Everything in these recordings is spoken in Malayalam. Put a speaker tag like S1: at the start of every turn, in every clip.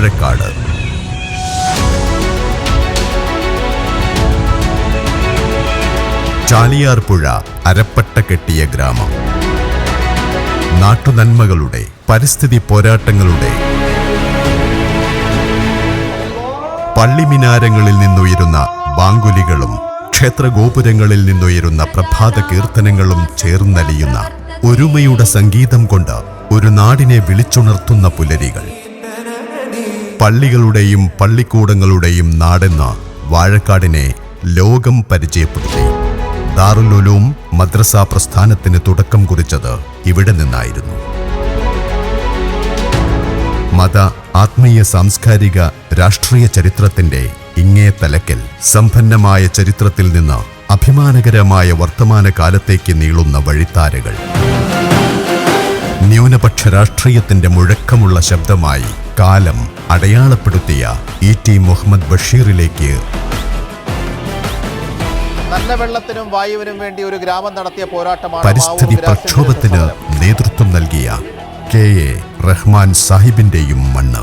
S1: വാഴക്കാട് ചാലിയാർപുഴ അരപ്പട്ട കെട്ടിയ ഗ്രാമം. നാട്ടുനന്മകളുടെ പരിസ്ഥിതി പോരാട്ടങ്ങളുടെ. പള്ളിമിനാരങ്ങളിൽ നിന്നുയരുന്ന ബാങ്കുലികളും ക്ഷേത്രഗോപുരങ്ങളിൽ നിന്നുയരുന്ന പ്രഭാത കീർത്തനങ്ങളും ചേർന്നലിയുന്ന ഒരുമയുടെ സംഗീതം കൊണ്ട് ഒരു നാടിനെ വിളിച്ചുണർത്തുന്ന പുലരികൾ. പള്ളികളുടെയും പള്ളിക്കൂടങ്ങളുടെയും നാടെന്ന വാഴക്കാടിനെ ലോകം പരിചയപ്പെടുത്തി. ദാറുലുലൂം മദ്രസ പ്രസ്ഥാനത്തിന് തുടക്കം കുറിച്ചത് ഇവിടെ നിന്നായിരുന്നു. മത ആത്മീയ സാംസ്കാരിക രാഷ്ട്രീയ ചരിത്രത്തിന്റെ ഇങ്ങേ തലക്കൽ സമ്പന്നമായ ചരിത്രത്തിൽ നിന്ന് അഭിമാനകരമായ വർത്തമാന കാലത്തേക്ക് നീളുന്ന വഴിത്താരകൾ. രാഷ്ട്രീയത്തിന്റെ മുഴക്കമുള്ള ശബ്ദമായി കാലം അടയാളപ്പെടുത്തിയ ഇ ടി മുഹമ്മദ് ബഷീറിലേക്ക്.
S2: നല്ല വെള്ളത്തിനും വായുവിനും വേണ്ടി ഒരു ഗ്രാമം നടത്തിയ പോരാട്ടമാണ്
S1: പരിസ്ഥിതി പ്രക്ഷോഭത്തിന് നേതൃത്വം നൽകിയ കെ എ റഹ്മാൻ സാഹിബിന്റെയും മണ്ണ്.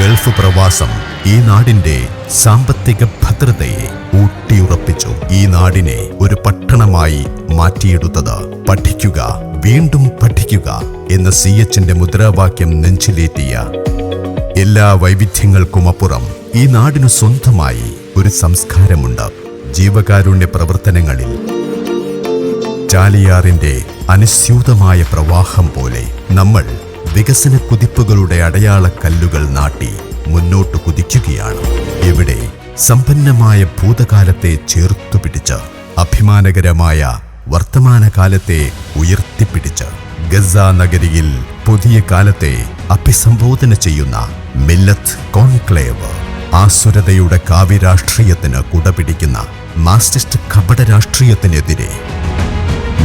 S1: ഗൾഫ് പ്രവാസം ഈ നാടിന്റെ സാമ്പത്തിക ഭദ്രതയെ ഊട്ടിയുറപ്പിച്ചു. ഈ നാടിനെ ഒരു പട്ടണമായി മാറ്റിയെടുത്തത് പഠിക്കുക വീണ്ടും പഠിക്കുക എന്ന സി എച്ചിന്റെ മുദ്രാവാക്യം നെഞ്ചിലേറ്റിയ എല്ലാ വൈവിധ്യങ്ങൾക്കുമപ്പുറം ഈ നാടിനു സ്വന്തമായി ഒരു സംസ്കാരമുണ്ട്. ജീവകാരുണ്യ പ്രവർത്തനങ്ങളിൽ ചാലിയാറിന്റെ അനുസ്യൂതമായ പ്രവാഹം പോലെ നമ്മൾ വികസന കുതിപ്പുകളുടെ അടയാളക്കല്ലുകൾ നാട്ടി മുന്നോട്ട് കുതിക്കുകയാണ്. ഇവിടെ സമ്പന്നമായ ഭൂതകാലത്തെ ചേർത്തുപിടിച്ച് അഭിമാനകരമായ വർത്തമാനകാലത്തെ ഉയർത്തിപ്പിടിച്ച് ഗസ നഗരിയിൽ പുതിയ കാലത്തെ അഭിസംബോധന ചെയ്യുന്ന മില്ലത്ത് കോൺക്ലേവ് ആസുരതയുടെ കാവ്യരാഷ്ട്രീയത്തിന് കുടപിടിക്കുന്ന മാസ്റ്റിസ്റ്റ് കപട രാഷ്ട്രീയത്തിനെതിരെ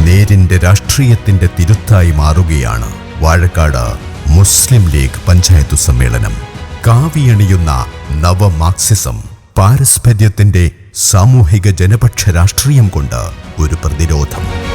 S1: നേരിന്റെ രാഷ്ട്രീയത്തിന്റെ തിരുത്തായി മാറുകയാണ് വാഴക്കാട് മുസ്ലിം ലീഗ് പഞ്ചായത്ത് സമ്മേളനം. കാവിയണിയുന്ന നവ മാർക്സിസം പാരസ്പര്യത്തിന്റെ സാമൂഹിക ജനപക്ഷ രാഷ്ട്രീയം കൊണ്ട് ഒരു പ്രതിരോധം.